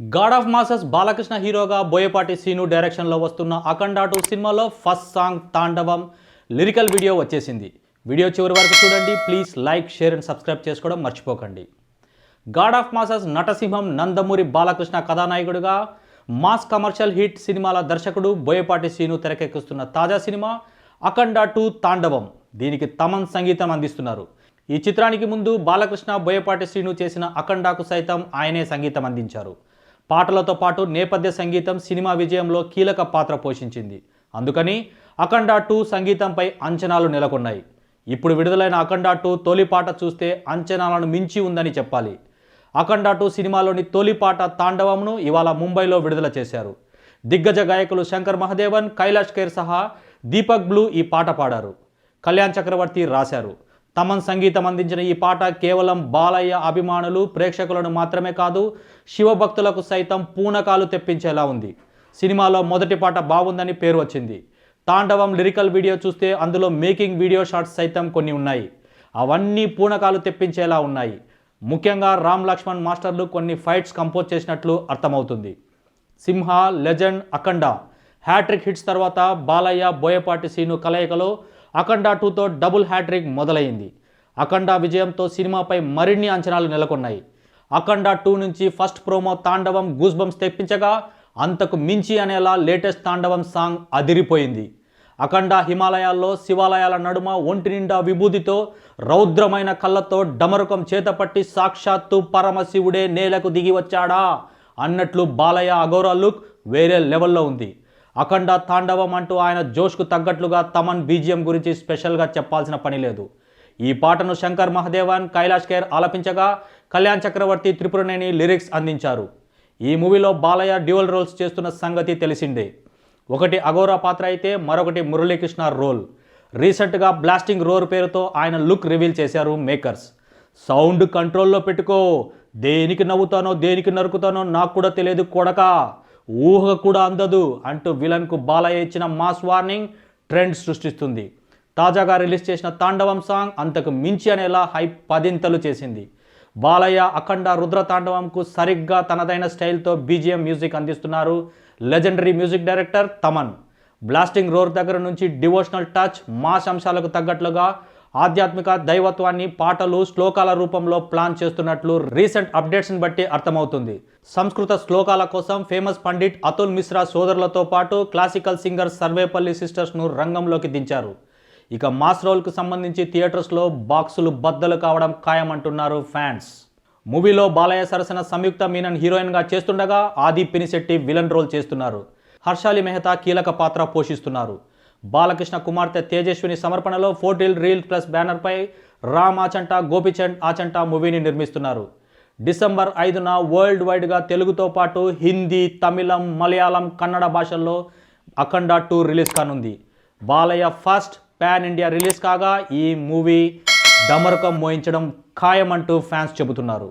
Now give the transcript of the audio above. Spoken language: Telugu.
గాడ్ ఆఫ్ మాసెస్ బాలకృష్ణ హీరోగా బోయపాటి సీను డైరెక్షన్లో వస్తున్న అఖండ టూ సినిమాలో first song Thandavam lyrical video వచ్చేసింది. వీడియో చివరి వరకు చూడండి. Please like share and subscribe చేసుకోవడం మర్చిపోకండి. God of masses Natasimham Nandamuri Balakrishna కథానాయకుడిగా మాస్ కమర్షియల్ హిట్ సినిమాల దర్శకుడు బోయపాటి సీను తెరకెక్కిస్తున్న తాజా సినిమా అఖండ టూ తాండవం. దీనికి తమన్ సంగీతం అందిస్తున్నారు. ఈ చిత్రానికి ముందు బాలకృష్ణ బోయపాటి శ్రీను చేసిన అఖండాకు సైతం ఆయనే సంగీతం అందించారు. పాటలతో పాటు నేపథ్య సంగీతం సినిమా విజయంలో కీలక పాత్ర పోషించింది. అందుకని అఖండ టూ సంగీతంపై అంచనాలు నెలకొన్నాయి. ఇప్పుడు విడుదలైన అఖండ టూ తొలి పాట చూస్తే అంచనాలను మించి ఉందని చెప్పాలి. అఖండ టూ సినిమాలోని తొలి పాట తాండవంను ఇవాళ ముంబైలో విడుదల చేశారు. దిగ్గజ గాయకులు శంకర్ మహదేవన్ కైలాష్ ఖేర్ సహా దీపక్ బ్లూ ఈ పాట పాడారు. కళ్యాణ్ చక్రవర్తి రాశారు. తమన్ సంగీతం అందించిన ఈ పాట కేవలం బాలయ్య అభిమానులు ప్రేక్షకులను మాత్రమే కాదు శివభక్తులకు సైతం పూనకాలు తెప్పించేలా ఉంది. సినిమాలో మొదటి పాట బాగుందని పేరు వచ్చింది. తాండవం లిరికల్ వీడియో చూస్తే అందులో మేకింగ్ వీడియో షాట్స్ సైతం కొన్ని ఉన్నాయి. అవన్నీ పూనకాలు తెప్పించేలా ఉన్నాయి. ముఖ్యంగా రామ్ లక్ష్మణ్ మాస్టర్లు కొన్ని ఫైట్స్ కంపోజ్ చేసినట్లు అర్థమవుతుంది. Simha Legend Akhanda. Hat trick hits తర్వాత బాలయ్య బోయపాటి సీను కలయికలో అఖండ టూతో డబుల్ హ్యాట్రిక్ మొదలైంది. అఖండ విజయంతో సినిమాపై మరిన్ని అంచనాలు నెలకొన్నాయి. అఖండ టూ నుంచి ఫస్ట్ ప్రోమో తాండవం గూస్బంస్ తెప్పించగా అంతకు మించి అనేలా లేటెస్ట్ తాండవం సాంగ్ అదిరిపోయింది. అఖండ హిమాలయాల్లో శివాలయాల నడుమ ఒంటి నిండా విభూతితో రౌద్రమైన కళ్ళతో డమరుకం చేతపట్టి సాక్షాత్తు పరమశివుడే నేలకు దిగి వచ్చాడా? అన్నట్లు బాలయ్య అగోరా లుక్ వేరే లెవెల్లో ఉంది. అఖండ తాండవం అంటూ ఆయన జోష్కు తగ్గట్లుగా తమన్ బీజియం గురించి స్పెషల్గా చెప్పాల్సిన పని లేదు. ఈ పాటను శంకర్ మహదేవన్ కైలాష్ ఖేర్ ఆలపించగా కళ్యాణ్ చక్రవర్తి త్రిపురనేని లిరిక్స్ అందించారు. ఈ మూవీలో బాలయ్య డ్యూయల్ రోల్స్ చేస్తున్న సంగతి తెలిసిందే. ఒకటి అఘోరా పాత్ర అయితే మరొకటి మురళీకృష్ణ రోల్. రీసెంట్గా బ్లాస్టింగ్ రోర్ పేరుతో ఆయన లుక్ రివీల్ చేశారు మేకర్స్. సౌండ్ కంట్రోల్లో పెట్టుకో. దేనికి నవ్వుతానో దేనికి నరుకుతానో నాకు కూడా తెలియదు కొడక. ఊహ కూడా అందదు అంటూ విలన్కు బాలయ్య ఇచ్చిన మాస్ వార్నింగ్ ట్రెండ్ సృష్టిస్తుంది. తాజాగా రిలీజ్ చేసిన తాండవం సాంగ్ అంతకు మించి అనేలా హైప్ పదింతలు చేసింది. బాలయ్య అఖండ రుద్ర తాండవంకు సరిగ్గా తనదైన స్టైల్తో బీజిఎం మ్యూజిక్ అందిస్తున్నారు legendary music director Thaman. Blasting roar దగ్గర నుంచి డివోషనల్ టచ్ మాస్ అంశాలకు తగ్గట్లుగా ఆధ్యాత్మిక దైవత్వాన్ని పాటలు శ్లోకాల రూపంలో ప్లాన్ చేస్తున్నట్లు రీసెంట్ అప్డేట్స్ని బట్టి అర్థమవుతుంది. సంస్కృత శ్లోకాల కోసం ఫేమస్ పండిట్ అతుల్ మిశ్రా సోదరులతో పాటు క్లాసికల్ సింగర్ సర్వేపల్లి సిస్టర్స్ను రంగంలోకి దించారు. ఇక మాస్ రోల్కు సంబంధించి థియేటర్స్లో బాక్సులు బద్దలు కావడం ఖాయమంటున్నారు ఫ్యాన్స్. మూవీలో బాలయ్య సరసన సంయుక్త మీనన్ హీరోయిన్గా చేస్తుండగా ఆది పినిశెట్టి విలన్ రోల్ చేస్తున్నారు. హర్షాలి మెహతా కీలక పాత్ర పోషిస్తున్నారు. బాలకృష్ణ కుమార్తె తేజస్విని సమర్పణలో ఫోటిల్ రీల్ ప్లస్ బ్యానర్పై రామ్ ఆచంట గోపిచంద్ ఆచంట మూవీని నిర్మిస్తున్నారు. డిసెంబర్ ఐదున వరల్డ్ వైడ్గా తెలుగుతో పాటు హిందీ తమిళం మలయాళం కన్నడ భాషల్లో అఖండ టూ రిలీజ్ కానుంది. Balayya first pan India release కాగా ఈ మూవీ డమరుకం మోయించడం ఖాయమంటూ ఫ్యాన్స్ చెబుతున్నారు.